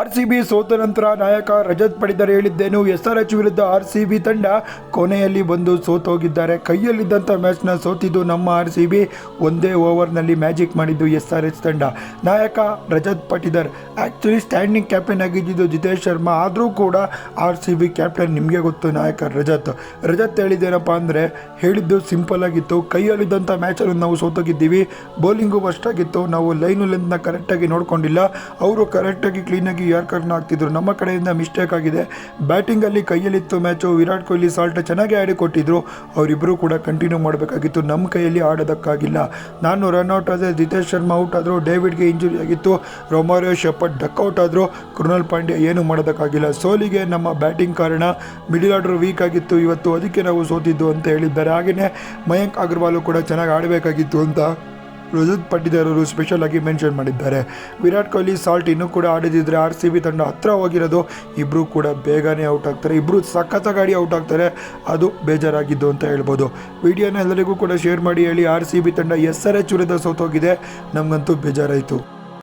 R C B ಸೋತ ನಂತರ ನಾಯಕ ರಜತ್ ಪಡಿದರ್ ಹೇಳಿದ್ದೇನು ಎಸ್ ಆರ್ ಎಚ್ ವಿರುದ್ಧ ಆರ್ ಸಿ ಬಿ ತಂಡ ಕೊನೆಯಲ್ಲಿ ಬಂದು ಸೋತೋಗಿದ್ದಾರೆ. ಕೈಯಲ್ಲಿದ್ದಂಥ ಮ್ಯಾಚ್ನ ಸೋತಿದ್ದು ನಮ್ಮ ಆರ್ ಸಿ ಬಿ ಒಂದೇ ಓವರ್ನಲ್ಲಿ ಮ್ಯಾಜಿಕ್ ಮಾಡಿದ್ದು ಎಸ್ ಆರ್ ಎಚ್ ತಂಡ. ನಾಯಕ Rajat Patidar actually standing captain ಆಗಿದ್ದು ಜಿತೇಶ್ ಶರ್ಮಾ. ಆದರೂ ಕೂಡ ಆರ್ ಸಿ ಬಿ ಕ್ಯಾಪ್ಟನ್ ನಿಮಗೆ ಗೊತ್ತು ನಾಯಕ ರಜತ್. ರಜತ್ ಹೇಳಿದ್ದೇನಪ್ಪ ಅಂದರೆ, ಹೇಳಿದ್ದು ಸಿಂಪಲ್ ಆಗಿತ್ತು. ಕೈಯಲ್ಲಿದ್ದಂಥ ಮ್ಯಾಚಲ್ಲಿ ನಾವು ಸೋತೋಗಿದ್ದೀವಿ. ಬೌಲಿಂಗು ಆಗಿತ್ತು ನಾವು ಲೈನು ಲೆಂತ್ನ ಕರೆಕ್ಟಾಗಿ ನೋಡ್ಕೊಂಡಿಲ್ಲ. ಅವರು ಕರೆಕ್ಟಾಗಿ ಕ್ಲೀನಾಗಿ ಯಾರ್ಕರ್ನ ಆಗ್ತಿದ್ರು ನಮ್ಮ ಕಡೆಯಿಂದ ಮಿಸ್ಟೇಕ್ ಆಗಿದೆ. ಬ್ಯಾಟಿಂಗಲ್ಲಿ ಕೈಯಲ್ಲಿತ್ತು ಮ್ಯಾಚು ವಿರಾಟ್ ಕೊಹ್ಲಿ ಸಾಲ್ಟ್ ಚೆನ್ನಾಗಿ ಆಡಿ ಕೊಟ್ಟಿದ್ರು ಅವರಿಬ್ಬರು ಕೂಡ ಕಂಟಿನ್ಯೂ ಮಾಡಬೇಕಾಗಿತ್ತು. ನಮ್ಮ ಕೈಯಲ್ಲಿ ಆಡೋದಕ್ಕಾಗಿಲ್ಲ. ನಾನು ರನ್ಔಟ್ ಆದರೆ ದಿತೇಶ್ ಶರ್ಮಾ ಔಟ್ ಆದರು, ಡೇವಿಡ್ಗೆ ಇಂಜುರಿ ಆಗಿತ್ತು. ರೊಮಾರಿಯೋ ಡಕ್ ಡಕ್ಔಟ್ ಆದರು, ಕೃಣಾಲ್ ಪಾಂಡ್ಯ ಏನು ಮಾಡೋದಕ್ಕಾಗಿಲ್ಲ. ಸೋಲಿಗೆ ನಮ್ಮ ಬ್ಯಾಟಿಂಗ್ ಕಾರಣ ಮಿಡಿಲ್ ಆರ್ಡರ್ ವೀಕ್ ಆಗಿತ್ತು. ಇವತ್ತು ಅದಕ್ಕೆ ನಾವು ಸೋತಿದ್ದು ಅಂತ ಹೇಳಿದ್ದಾರೆ. ಹಾಗೆಯೇ ಮಯಂಕ್ ಅಗರ್ವಾಲು ಕೂಡ ಚೆನ್ನಾಗಿ ಆಡಬೇಕಾಗಿತ್ತು ಅಂತ. ರಜತ್ ಪಟ್ಟಿದಾರರು ಸ್ಪೆಷಲ್ ಆಗಿ ಮೆನ್ಷನ್ ಮಾಡಿದ್ದಾರೆ. ವಿರಾಟ್ ಕೊಹ್ಲಿ ಸಾಲ್ಟ್ ಇನ್ನೂ ಕೂಡ ಆಡಿದಿದ್ರೆ ಆರ್ ಸಿ ಬಿ ತಂಡ ಹತ್ರ ಹೋಗಿರೋದು ಇಬ್ಬರು ಕೂಡ ಬೇಗನೆ ಔಟ್ ಆಗ್ತಾರೆ. ಇಬ್ಬರು ಸಖತ್ತಾಗಿ ಔಟ್ ಆಗ್ತಾರೆ. ಅದು ಬೇಜಾರಾಗಿದ್ದು ಅಂತ ಹೇಳ್ಬೋದು. ವಿಡಿಯೋನ ಎಲ್ಲರಿಗೂ ಕೂಡ ಶೇರ್ ಮಾಡಿ ಹೇಳಿ ಆರ್ ಸಿ ಬಿ ತಂಡ ಎಸ್ ಆರ್ ಎಚ್ ವಿರುದ್ಧ ಸೋತೋಗಿದೆ. ನಮಗಂತೂ ಬೇಜಾರಾಯಿತು.